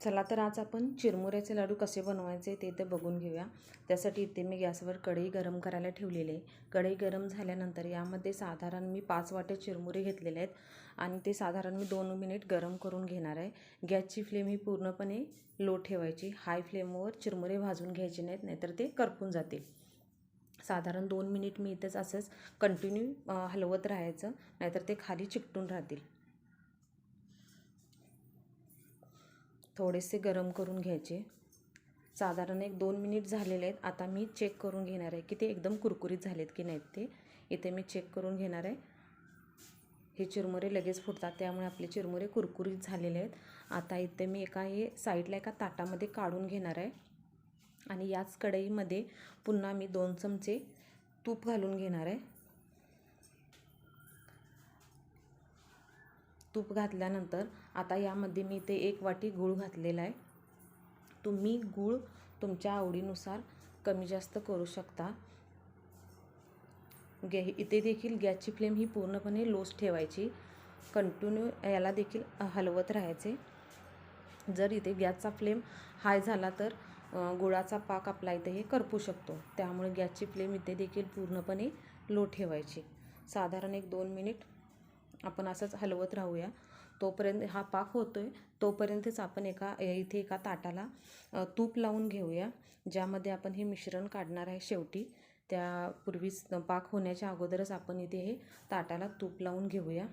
चला तर आज आपण चिरमुऱ्याचे लाडू कसे बनवायचे ते तर बघून घेऊया. त्यासाठी इथे मी गॅसवर कढई गरम करायला ठेवलेली आहे. कढई गरम झाल्यानंतर यामध्ये साधारण मी पाच वाटे चिरमुरे घेतलेले आहेत आणि ते साधारण मी दोन मिनिट गरम करून घेणार आहे. गॅसची फ्लेम ही पूर्णपणे लो ठेवायची. हाय फ्लेमवर चिरमुरे भाजून घ्यायचे नाहीत नाहीतर ते करपून जातील. साधारण दोन मिनिट मी इथंच असंच कंटिन्यू हलवत राहायचं नाहीतर ते खाली चिकटून राहतील. थोडेसे गरम करून घ्यायचे. साधारण एक दोन मिनिट झालेले आहेत. आता मी चेक करून घेणार आहे की ते एकदम कुरकुरीत झालेत की नाहीत ते. इथे मी चेक करून घेणार आहे. हे चिरमुरे लगेच फुटतात त्यामुळे आपले चिरमुरे कुरकुरीत झालेले आहेत. आता इथे मी एका हे साईडला एका ताटामध्ये काढून घेणार आहे. आणि याच कढईमध्ये पुन्हा मी दोन चमचे तूप घालून घेणार आहे. तूप घातल्यानंतर आता यामध्ये मी ते एक वाटी गूळ घातलेला आहे. तुम्ही गूळ तुमच्या आवडीनुसार कमी जास्त करू शकता. गॅ इथे देखील गॅसची फ्लेम ही पूर्णपणे लोच ठेवायची. कंटिन्यू याला देखील हलवत राहायचे. जर इथे गॅसचा फ्लेम हाय झाला तर गुळाचा पाक आपला इथे हे करपू शकतो. त्यामुळे गॅसची फ्लेम इथे देखील पूर्णपणे लो ठेवायची. साधारण एक दोन मिनिट आपण असंच हलवत राहूया. तोपर्यंत हा पाक होतो आहे तोपर्यंतच आपण एका इथे एका ताटाला तूप लावून घेऊया ज्यामध्ये आपण हे मिश्रण काढणार आहे शेवटी. त्यापूर्वीच पाक होण्याच्या अगोदरच आपण इथे हे ताटाला तूप लावून घेऊया.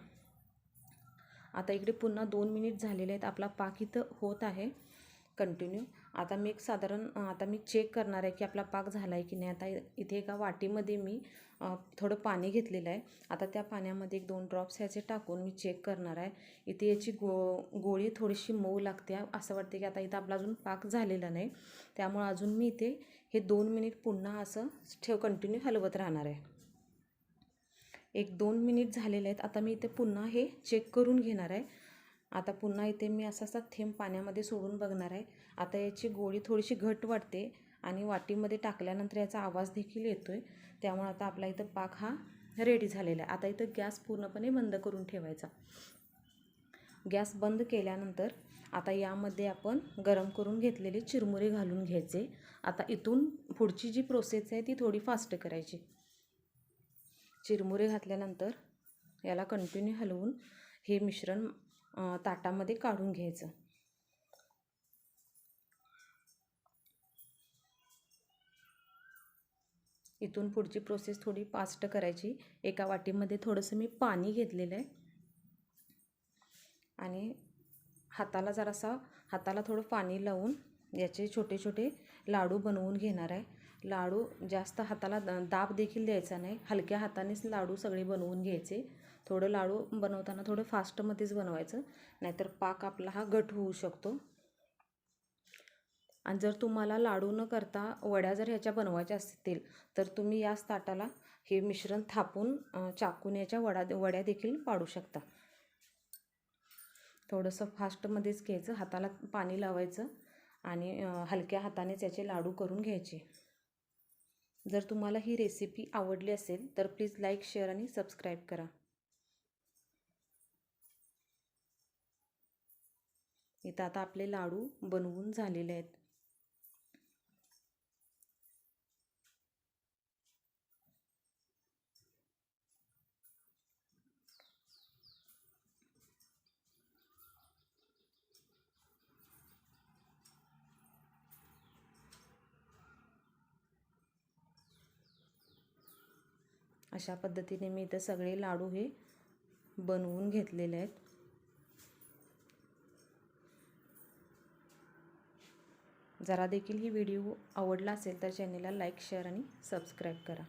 आता इकडे पुन्हा दोन मिनिट झालेले आहेत. आपला पाक इथं होत आहे. कंटिन्यू. आता मी एक साधारण आता मी चेक करणार आहे की आपला पाक झाला आहे की नाही. आता इथे एका वाटीमध्ये मी थोडं पाणी घेतलेलं आहे. आता त्या पाण्यामध्ये एक दोन ड्रॉप्स ह्याचे टाकून मी चेक करणार आहे. इथे याची गो गोळी थोडीशी मऊ लागते. असं वाटते की आता इथं आपला अजून पाक झालेला नाही. त्यामुळं अजून मी इथे हे दोन मिनिट पुन्हा असं ठेव कंटिन्यू हलवत राहणार आहे. एक दोन मिनिट झालेले आहेत. आता मी इथे पुन्हा हे चेक करून घेणार आहे. आता पुन्हा इथे मी असा असा थेंब पाण्यामध्ये सोडून बघणार आहे. आता याची गोळी थोडीशी घट वाटते आणि वाटीमध्ये टाकल्यानंतर याचा आवाज देखील येतो आहे त्यामुळे आता आपला इथं पाक हा रेडी झालेला आहे. आता इथं गॅस पूर्णपणे बंद करून ठेवायचा. गॅस बंद केल्यानंतर आता यामध्ये आपण गरम करून घेतलेले चिरमुरे घालून घ्यायचे. आता इथून पुढची जी प्रोसेस आहे ती थोडी फास्ट करायची. चिरमुरे घातल्यानंतर याला कंटिन्यू हलवून हे मिश्रण ताटामध्ये काढून घ्यायचं. इथून पुढची प्रोसेस थोडी फास्ट करायची. एका वाटीमध्ये थोडंसं मी पाणी घेतलेलं आहे. आणि हाताला जरासा हाताला थोडं पाणी लावून याचे छोटे छोटे लाडू बनवून घेणार आहे. लाडू जास्त हाताला दाब देखील द्यायचा नाही. हलक्या हातानेच लाडू सगळे बनवून घ्यायचे. थोडं लाडू बनवताना थोडं फास्टमध्येच बनवायचं नाहीतर पाक आपला हा घट होऊ शकतो. आणि जर तुम्हाला लाडू न करता वड्या जर ह्याच्या बनवायच्या असतील तर तुम्ही याच ताटाला हे मिश्रण थापून चाकून याच्या वडा वड्या देखील पाडू शकता. थोडंसं फास्टमध्येच घ्यायचं हाताला पाणी लावायचं आणि हलक्या हातानेच याचे लाडू करून घ्यायचे. जर तुम्हाला ही रेसिपी आवडली असेल तर प्लीज लाईक शेअर आणि सबस्क्राईब करा. इथं आता आपले लाडू बनवून झालेले आहेत. अशा पद्धतीने मी इथं सगळे लाडू हे बनवून घेतलेले आहेत. जरा देखील ही व्हिडिओ आवडला असेल तर चॅनेलला लाईक शेअर आणि सबस्क्राईब करा.